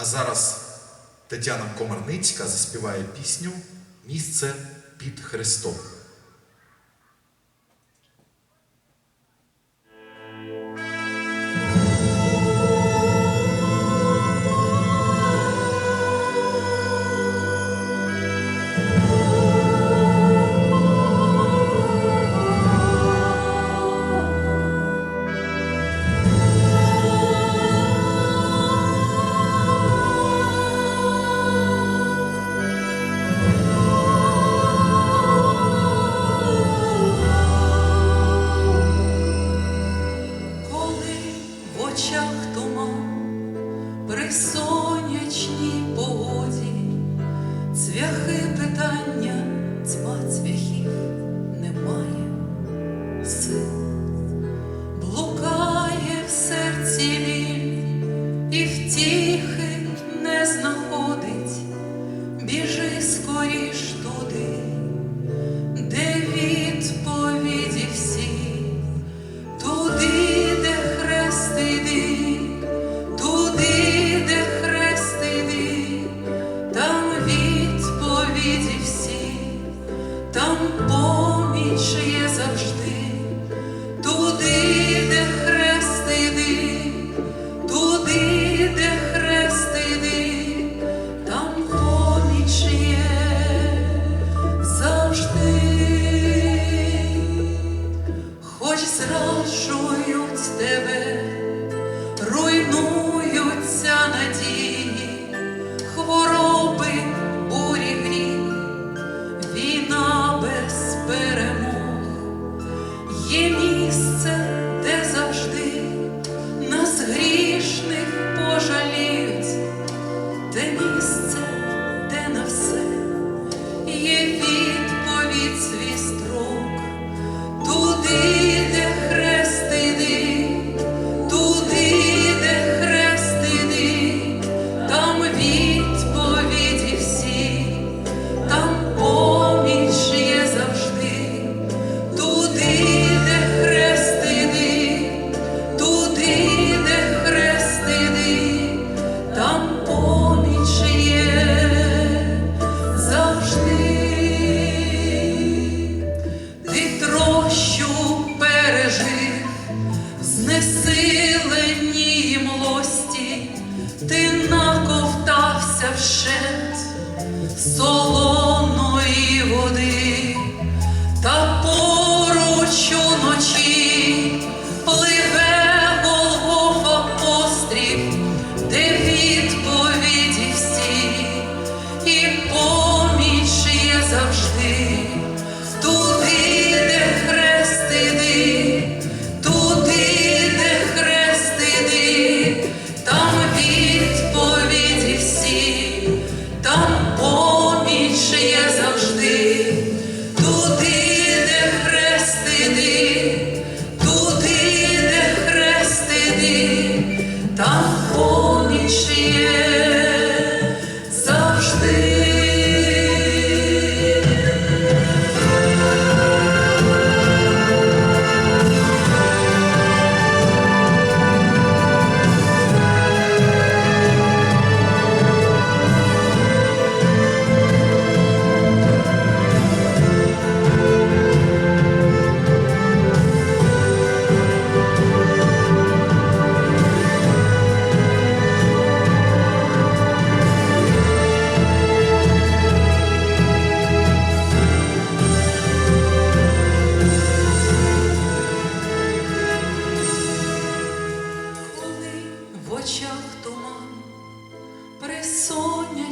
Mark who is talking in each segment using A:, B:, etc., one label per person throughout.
A: А зараз Тетяна Комарницька заспіває пісню Місце під Христом.
B: цьма цвяхів немає сил, блукає в серці біль і втіхи не знаходить, біжи скоріш. per refreshing.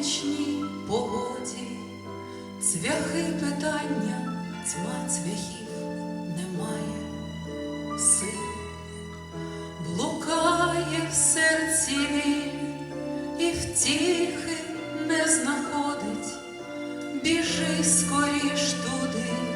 B: сонячній погоді, цвяхи питання, тьма цвяхів немає, сил. Блукає в серці він і втіхи не знаходить, біжи скоріш туди.